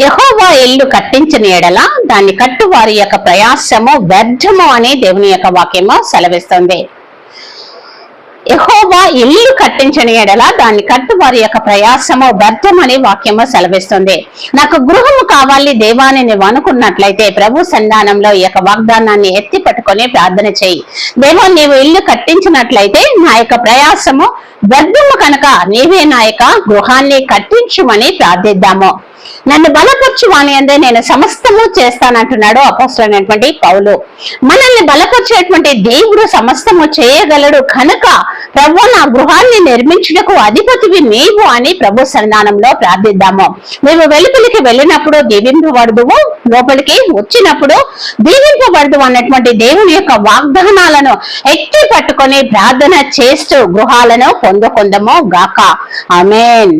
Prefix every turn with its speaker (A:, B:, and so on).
A: యహోవా ఇల్లు కట్టించిన ఎడల దాన్ని కట్టు వారి యొక్క ప్రయాసము వ్యర్థము అనే దేవుని యొక్క వాక్యము సెలవిస్తుంది. ఇల్లు కట్టించిన ఎడల దాన్ని కట్టు వారి యొక్క ప్రయాసము అనే వాక్యము సెలవిస్తుంది. నాకు గృహము కావాలి దేవాని నువ్వు అనుకున్నట్లయితే ప్రభు సంధానంలో ఈ యొక్క వాగ్దానాన్ని ఎత్తి పట్టుకొని ప్రార్థన చేయి. దేవా నీవు ఇల్లు కట్టించినట్లయితే నా యొక్క ప్రయాసము వ్యర్థము కనుక నీవే నా యొక్క గృహాన్ని కట్టించుమని ప్రార్థిద్దాము. నన్ను బలపరచువాని అందే నేను సమస్తము చేస్తానంటున్నాడు అపస్తులైనటువంటి పౌలు. మనల్ని బలపరిచేటువంటి దేవుడు సమస్తము చేయగలడు కనుక ప్రభు నా గృహాన్ని నిర్మించుటకు అధిపతివి నీవు అని ప్రభు సన్నిధానంలో ప్రార్థిద్దాము. మేము వెలుపలికి వెళ్ళినప్పుడు దీవింపబడదువు లోపలికి వచ్చినప్పుడు దీవింపబడదు అన్నటువంటి దేవుని యొక్క వాగ్దానాలను ఎత్తి పట్టుకొని ప్రార్థన చేస్తూ గృహాలను పొందుకుందము గాక. ఆమెన్.